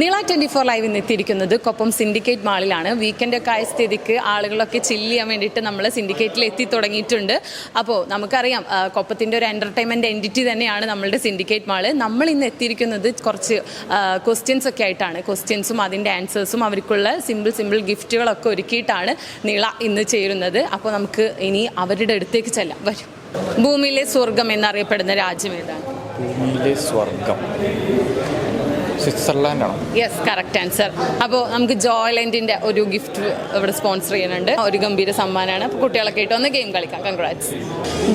നീള twenty four live എത്തിയിരിക്കുന്നത് Koppam syndicate മാളിലാണ് weekend ഒക്കെ ആയ സ്ഥിതിക്ക് ആളുകളൊക്കെ ചില്ല് ചെയ്യാൻ വേണ്ടിയിട്ട് നമ്മൾ സിൻഡിക്കേറ്റിൽ എത്തി തുടങ്ങിയിട്ടുണ്ട്. അപ്പോൾ നമുക്കറിയാം കൊപ്പത്തിന്റെ ഒരു എന്റർടൈൻമെന്റ് എന്റിറ്റി തന്നെയാണ് നമ്മളുടെ സിൻഡിക്കേറ്റ് മാൾ നമ്മൾ ഇന്ന് എത്തിയിരിക്കുന്നത് കുറച്ച് ക്വസ്റ്റ്യൻസ് ഒക്കെ ആയിട്ടാണ്. ക്വസ്റ്റ്യൻസും അതിന്റെ ആൻസേഴ്സും അവർക്കുള്ള സിമ്പിൾ സിമ്പിൾ ഗിഫ്റ്റുകളൊക്കെ ഒരുക്കിയിട്ടാണ് നീള ഇന്ന് ചേരുന്നത്. അപ്പോൾ നമുക്ക് ഇനി അവരുടെ അടുത്തേക്ക് ചെല്ലാം. വരും. ഭൂമിയിലെ സ്വർഗം എന്നറിയപ്പെടുന്ന രാജ്യം ഏതാണ്? ഭൂമിയിലെ സ്വർഗം സ്വിറ്റ്സർലാൻഡാണോ? യെസ് കറക്റ്റ് ആൻസർ അപ്പോൾ നമുക്ക് ജോയ്ലൻഡിന്റെ ഒരു ഗിഫ്റ്റ് ഇവിടെ സ്പോൺസർ ചെയ്യുന്നുണ്ട്. ഒരു ഗംഭീര സമ്മാനമാണ്. അപ്പോൾ കുട്ടികളൊക്കെ ആയിട്ട് ഒന്ന് ഗെയിം കളിക്കാം. കൺഗ്രാറ്റ്സ്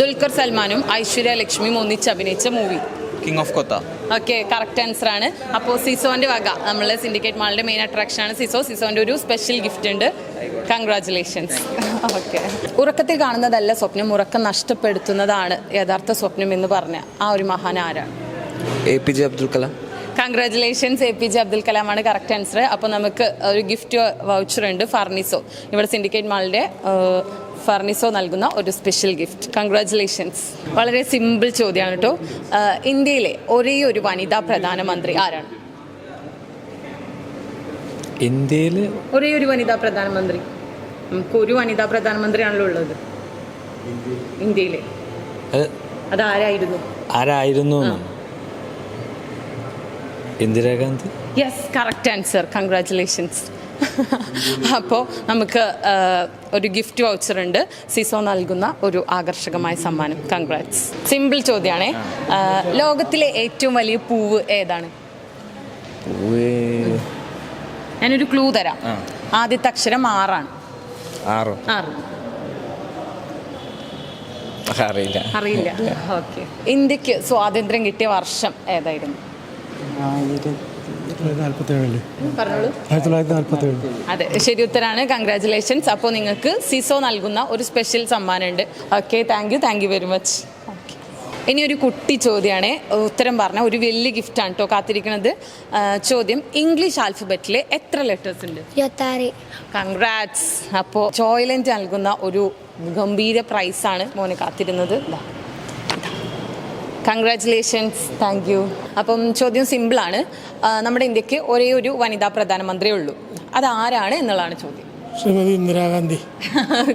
ദുൽഖർ സൽമാനും ഐശ്വര്യ ലക്ഷ്മിയും ഒന്നിച്ച് അഭിനയിച്ച movie king of Kotha okay correct answer ആണ്. അപ്പോൾ സിസോന്റെ വക. നമ്മളെ സിൻഡിക്കേറ്റ് മാളിന്റെ മെയിൻ അട്രാക്ഷൻ ആണ് സിസോ. സിസോന്റെ ഒരു സ്പെഷ്യൽ ഗിഫ്റ്റ് ഉണ്ട്. കൺഗ്രാറ്റുലേഷൻസ് ഓക്കെ ഉറക്കത്തിൽ കാണുന്നതല്ല സ്വപ്നം. ഉറക്കം നഷ്ടപ്പെടുത്തുന്നതാണ് യഥാർത്ഥ സ്വപ്നം എന്ന് പറഞ്ഞ ആ ഒരു മഹാൻ ആരാണ് A P J Abdul Kalam congratulations A P J Abdul കലാമാണ് correct answer അപ്പോൾ നമുക്ക് ഒരു ഗിഫ്റ്റ് വൗച്ചർ ഉണ്ട് ഫർണിസോ ഇവിടെ സിൻഡിക്കേറ്റ് മാളിന്റെ ഫർണിസോ നൽകുന്ന ഒരു സ്പെഷ്യൽ ഗിഫ്റ്റ് കൺഗ്രാറ്റുലേഷൻസ് വളരെ സിമ്പിൾ ചോദ്യമാണ് കേട്ടോ. ഇന്ത്യയിലെ ഒരേ ഒരു വനിതാ പ്രധാനമന്ത്രി ആരാണ്? ഇന്ത്യയിലെ ഒരേ ഒരു വനിതാ പ്രധാനമന്ത്രി. നമുക്ക് ഒരു വനിതാ പ്രധാനമന്ത്രിയാണല്ലോ ഉള്ളത്. ഇന്ത്യയിലെ. അതാരായിരുന്നു? ആരായിരുന്നു? Indira Gandhi? Yes correct answer congratulations അപ്പോൾ നമുക്ക് ഒരു ഗിഫ്റ്റ് വൗച്ചർ ഉണ്ട്. സിസോ നൽകുന്ന ഒരു ആകർഷകമായ സമ്മാനം. കൺഗ്രാറ്റ്സ് സിമ്പിൾ ചോദ്യമാണേ ലോകത്തിലെ ഏറ്റവും വലിയ പൂവ് ഏതാണ്? ഞാനൊരു ക്ലൂ തരാം. ആദ്യത്തെ അക്ഷരം ആറാണ്. ആറോ? ആറ്. അറിയില്ല. അറിയില്ല. ഓക്കെ ഇന്ത്യയ്ക്ക് സ്വാതന്ത്ര്യം കിട്ടിയ വർഷം ഏതായിരുന്നു? ആയിരത്തി അതെ ശരി ഉത്തരാണ്. കൺഗ്രാറ്റുലേഷൻസ് അപ്പോൾ നിങ്ങൾക്ക് സിസോ നൽകുന്ന ഒരു special സമ്മാനമുണ്ട്. Okay thank you thank you very much ഇനി ഒരു കുട്ടി ചോദ്യമാണ് ഉത്തരം പറഞ്ഞ ഒരു വലിയ ഗിഫ്റ്റ് ആണ് കേട്ടോ കാത്തിരിക്കുന്നത് ചോദ്യം ഇംഗ്ലീഷ് ആൽഫബറ്റിലെ എത്ര ലെറ്റേഴ്സ് ഉണ്ട്? കൺഗ്രാറ്റ്സ് അപ്പോൾ ചോയ്ലന്റ് നൽകുന്ന ഒരു ഗംഭീര പ്രൈസാണ് മോനെ കാത്തിരുന്നത്. ഇതാ കൺഗ്രാറ്റുലേഷൻസ് താങ്ക് യു അപ്പം ചോദ്യം സിമ്പിളാണ് നമ്മുടെ ഇന്ത്യയ്ക്ക് ഒരേ ഒരു വനിതാ പ്രധാനമന്ത്രിയേ ഉള്ളൂ. അത് ആരാണ് എന്നുള്ളതാണ് ചോദ്യം. Shrimati Indira Gandhi.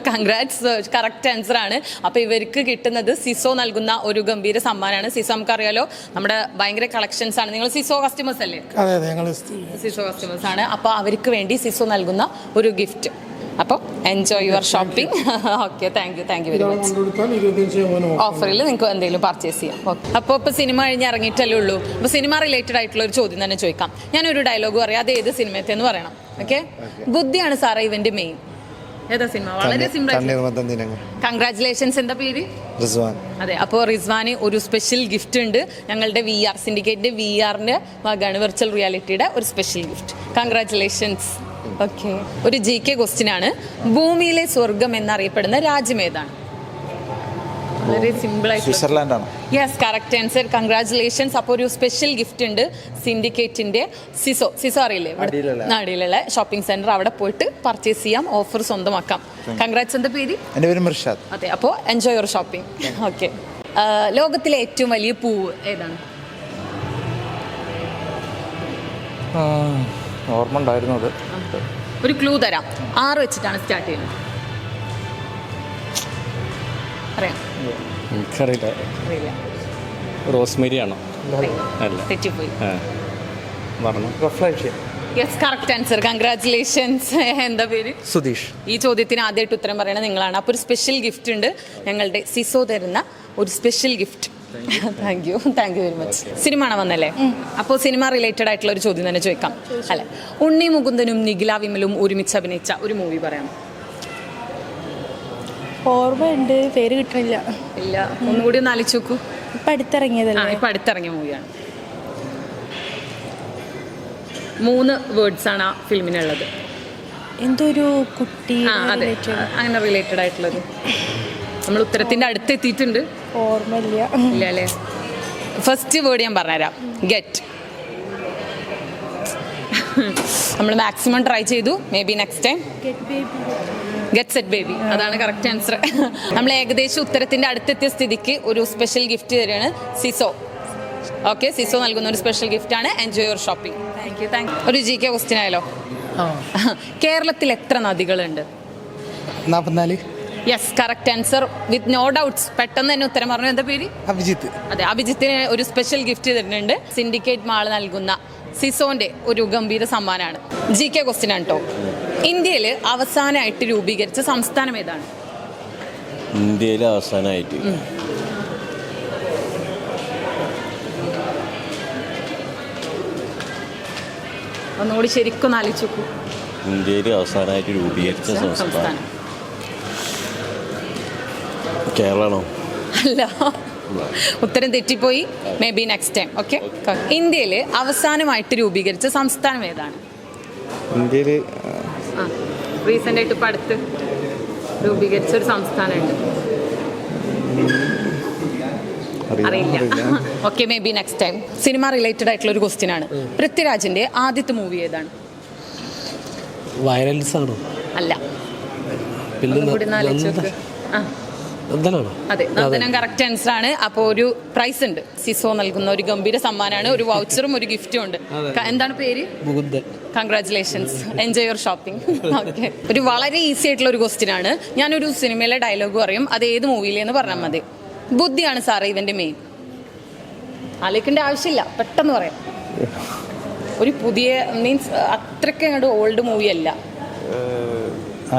Congrats correct answer ആണ്. അപ്പോൾ ഇവർക്ക് കിട്ടുന്നത് സിസോ നൽകുന്ന ഒരു ഗംഭീര സമ്മാനമാണ്. സിസോ നമുക്കറിയാലോ നമ്മുടെ ഭയങ്കര കളക്ഷൻസ് ആണ്. നിങ്ങൾ സിസോ കസ്റ്റമേഴ്സ് അല്ലേ? അതെ അതെ ഞങ്ങൾ സിസോ കസ്റ്റമേഴ്സ് ആണ്. അപ്പോൾ അവർക്ക് വേണ്ടി സിസോ നൽകുന്ന ഒരു ഗിഫ്റ്റ് അപ്പോൾ enjoy your shopping okay thank you thank you very much. ഓഫറിൽ നിങ്ങൾക്ക് എന്തെങ്കിലും പർച്ചേസ് ചെയ്യാം. ഓക്കെ അപ്പോൾ ഇപ്പോൾ സിനിമ കഴിഞ്ഞ് ഇറങ്ങിയിട്ടല്ലേ ഉള്ളൂ? അപ്പോൾ സിനിമ റിലേറ്റഡ് ആയിട്ടുള്ള ഒരു ചോദ്യം തന്നെ ചോദിക്കാം. ഞാനൊരു ഡയലോഗ് പറയാം. അത് ഏത് സിനിമത്തെ എന്ന് പറയണം. ഓക്കെ ബുദ്ധിയാണ് സാർ ഇവന്റെ മെയിൻ ഏതാ സിനിമ വളരെ സിമ്പിൾ കൺഗ്രാറ്റുലേഷൻസ് എന്താ പേര്? റിസ്വാൻ. അതെ അപ്പോൾ റിസ്വാന് ഒരു സ്പെഷ്യൽ ഗിഫ്റ്റ് ഉണ്ട്. ഞങ്ങളുടെ വി ആർ സിൻഡിക്കേറ്റിന്റെ വി ആറിന്റെ ഭാഗമാണ് വെർച്വൽ റിയാലിറ്റിയുടെ ഒരു സ്പെഷ്യൽ ഗിഫ്റ്റ് കൺഗ്രാറ്റുലേഷൻസ് ഓക്കെ. ഒരു ജി കെ ക്വസ്റ്റ്യൻ ആണ് ഭൂമിയിലെ സ്വർഗം എന്നറിയപ്പെടുന്ന രാജ്യം ഏതാണ്? വളരെ സിമ്പിൾ ആയിട്ട് ആണ് യെസ് കറക്റ്റ് ആൻസർ കൺഗ്രാറ്റുലേഷൻസ് അപ്പോൾ ഒരു സ്പെഷ്യൽ ഗിഫ്റ്റ് ഉണ്ട്. സിൻഡിക്കേറ്റിന്റെ സിസോ. സിസോ അറിയില്ലേ? ഇവിടെ നാടിയിലുള്ള ഷോപ്പിംഗ് സെന്റർ അവിടെ പോയിട്ട് പർച്ചേസ് ചെയ്യാം. ഓഫർ സ്വന്തമാക്കാം. കൺഗ്രാറ്റ്സ് എന്താ പേര്? എന്റെ പേര് മിർഷാദ്. അതെ അപ്പോൾ എൻജോയ് യുവർ ഷോപ്പിംഗ് ഓക്കെ ലോകത്തിലെ ഏറ്റവും വലിയ പൂവ് ഏതാണ്? ഓർമ്മ ഉണ്ടായിരുന്നു അത്. ഒരു ക്ലൂ തരാം. ആറ് വെച്ചിട്ടാണ് സ്റ്റാർട്ട് ചെയ്യുന്നത്. അറിയാം. എനിക്കറിയില്ല. അറിയില്ല. റോസ്മേരി ആണോ? അല്ല. തെറ്റിപ്പോയി. പറഞ്ഞു. യെസ് കറക്റ്റ് ആൻസർ കൺഗ്രാറ്റുലേഷൻസ് എന്താ പേര്? സുധീഷ്. ഈ ചോദ്യത്തിന് ആദ്യമായിട്ട് ഉത്തരം പറയണത് നിങ്ങളാണ്. അപ്പോൾ ഒരു സ്പെഷ്യൽ ഗിഫ്റ്റ് ഉണ്ട്. ഞങ്ങളുടെ സിസോ തരുന്ന ഒരു special gift thank you thank you very much cinema ആണ് വന്നല്ലേ? അപ്പോൾ സിനിമ റിലേറ്റഡ് ആയിട്ടുള്ള ഒരു ചോദ്യം തന്നെ ചോദിക്കാം. അല്ലെ? ഉണ്ണി മുകുന്ദനും നിഖില വിമലും ഒരുമിച്ച് അഭിനയിച്ച ഒരു മൂവി പറയാം ഓർമ്മയുണ്ട്. പേര് കിട്ടണില്ല. ഇല്ല. ഒന്നുകൂടി ഒന്ന് ആലോചിച്ച് നോക്കൂ. ഇപ്പൊ അടുത്തിറങ്ങിയതല്ലേ? ഇപ്പൊ അടുത്തിറങ്ങിയ മൂവിയാണ് മൂന്ന് വേർഡ്സ് ആണ് ആ ഫിലിമിനുള്ളത് എന്തോ ഒരു കുട്ടി അങ്ങനെ റിലേറ്റഡ് ആയിട്ടുള്ളത്. നമ്മൾ ഉത്തരത്തിന്റെ അടുത്ത് എത്തിയിട്ടുണ്ട് ഓർമ്മയില്ല. ഇല്ല അല്ലേ ഫസ്റ്റ് വേർഡ് ഞാൻ പറഞ്ഞുതരാം. ഗെറ്റ് നമ്മൾ മാക്സിമം ട്രൈ ചെയ്തു. Maybe next time get set baby അതാണ് കറക്റ്റ് ആൻസർ നമ്മൾ ഏകദേശം ഉത്തരത്തിന്റെ അടുത്തെത്തിയ സ്ഥിതിക്ക് ഒരു സ്പെഷ്യൽ ഗിഫ്റ്റ് തരികയാണ് സിസോ ഓക്കെ സിസോ നൽകുന്ന ഒരു സ്പെഷ്യൽ ഗിഫ്റ്റ് ആണ് enjoy your shopping thank you thank ഒരു ജി കെ ക്വസ്റ്റ്യൻ ആയാലോ കേരളത്തിൽ എത്ര നദികളുണ്ട്? നാൽപ്പത്തിനാല് yes correct answer with no doubts പെട്ടെന്ന് തന്നെ ഉത്തരം പറഞ്ഞു. എന്താ പേര്? അഭിജിത്ത്. അതെ അഭിജിത്തിന് ഒരു സ്പെഷ്യൽ ഗിഫ്റ്റ് തരുന്നുണ്ട്. സിൻഡിക്കേറ്റ് മാൾ നൽകുന്ന സിസോന്റെ ഒരു ഗംഭീര സമ്മാനമാണ് ജി കെ ക്വസ്റ്റ്യൻ ആണ് കേട്ടോ ഇന്ത്യയിൽ അവസാനമായിട്ട് രൂപീകരിച്ച സംസ്ഥാനം ഏതാണ്? ഇന്ത്യയിൽ അവസാനമായിട്ട്. ഒന്നുകൂടി ശരിക്കും ആലോചിച്ചു ഇന്ത്യയിൽ അവസാനമായിട്ട് രൂപീകരിച്ച സംസ്ഥാനം. സംസ്ഥാനം. കേരളമാണോ അല്ല. ഉത്തരം തെറ്റിപ്പോയി. May be next time okay ഇന്ത്യയിൽ അവസാനമായിട്ട് രൂപീകരിച്ച സംസ്ഥാനം ഏതാണ്? ഇന്ത്യയിൽ ആ. റീസെന്റ് ആയിട്ട് ഇപ്പം അടുത്ത് രൂപീകരിച്ച ഒരു സംസ്ഥാനമുണ്ട്. അറിയില്ല. Okay maybe next time cinema related ആയിട്ടുള്ള ഒരു ക്വസ്റ്റ്യൻ ആണ്. പൃഥ്വിരാജിന്റെ ആദ്യത്തെ മൂവി ഏതാണ്? വയലൻസ് ആണോ? അല്ല. പിന്നെ അതെ നന്ദനം കറക്റ്റ് ആൻസർ ആണ്. അപ്പോൾ ഒരു പ്രൈസ് ഉണ്ട്. സിസോ നൽകുന്ന ഒരു ഗംഭീര സമ്മാനമാണ് ഒരു വൗച്ചറും ഒരു ഗിഫ്റ്റും ഉണ്ട്. എന്താണ് പേര്? Mukundan. Congratulations enjoy your shopping okay ഒരു വളരെ ഈസി ആയിട്ടുള്ള ഒരു ക്വസ്റ്റ്യൻ ആണ്. ഞാനൊരു സിനിമയിലെ ഡയലോഗ് പറയും. അത് ഏത് മൂവിയിലെന്ന് പറഞ്ഞാൽ മതി. ബുദ്ധിയാണ് സാറേ ഇവന്റെ മെയിൻ ആലോചിക്കേണ്ട ആവശ്യമില്ല. പെട്ടെന്ന് പറയാം. ഒരു പുതിയ മീൻസ് അത്രയ്ക്ക് അങ്ങോട്ട് ഓൾഡ് മൂവി അല്ല.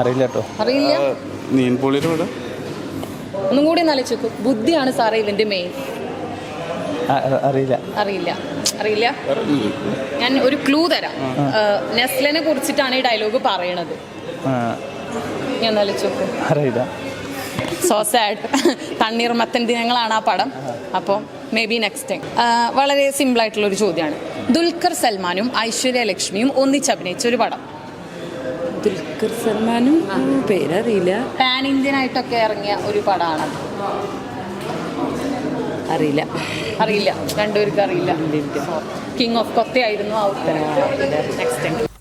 അറിയില്ല കേട്ടോ. അറിയില്ല? നീൻപൊളിയുടെ കൂടെ ഒന്നും കൂടി ഒന്ന് ആലോചിച്ച് നോക്കൂ. ബുദ്ധിയാണ് സാറേ ഇതിന്റെ മെയിൻ അറിയില്ല. അറിയില്ല. അറിയില്ല? ഞാൻ ഒരു ക്ലൂ തരാം. നെസ്ലിനെ കുറിച്ചിട്ടാണ് ഈ ഡയലോഗ് പറയണത്. ഞാൻ അറിയില്ല. സോ സാഡ് തണ്ണീർമത്തൻ ദിനങ്ങളാണ് ആ പടം. അപ്പോൾ മേ ബി നെക്സ്റ്റ് ടൈം വളരെ സിമ്പിൾ ആയിട്ടുള്ള ഒരു ചോദ്യമാണ് ദുൽഖർ സൽമാനും ഐശ്വര്യ ലക്ഷ്മിയും ഒന്നിച്ച് അഭിനയിച്ച ഒരു പടം. ദുൽഖർ സൽമാനും പേരറിയില്ല. പാൻ ഇന്ത്യൻ ആയിട്ടൊക്കെ ഇറങ്ങിയ ഒരു പടമാണ് അറിയില്ല. അറിയില്ല. രണ്ടുപേർക്കും അറിയില്ല. കിങ് ഓഫ് കൊത്തയായിരുന്നു ആ ഉത്തരം. Next time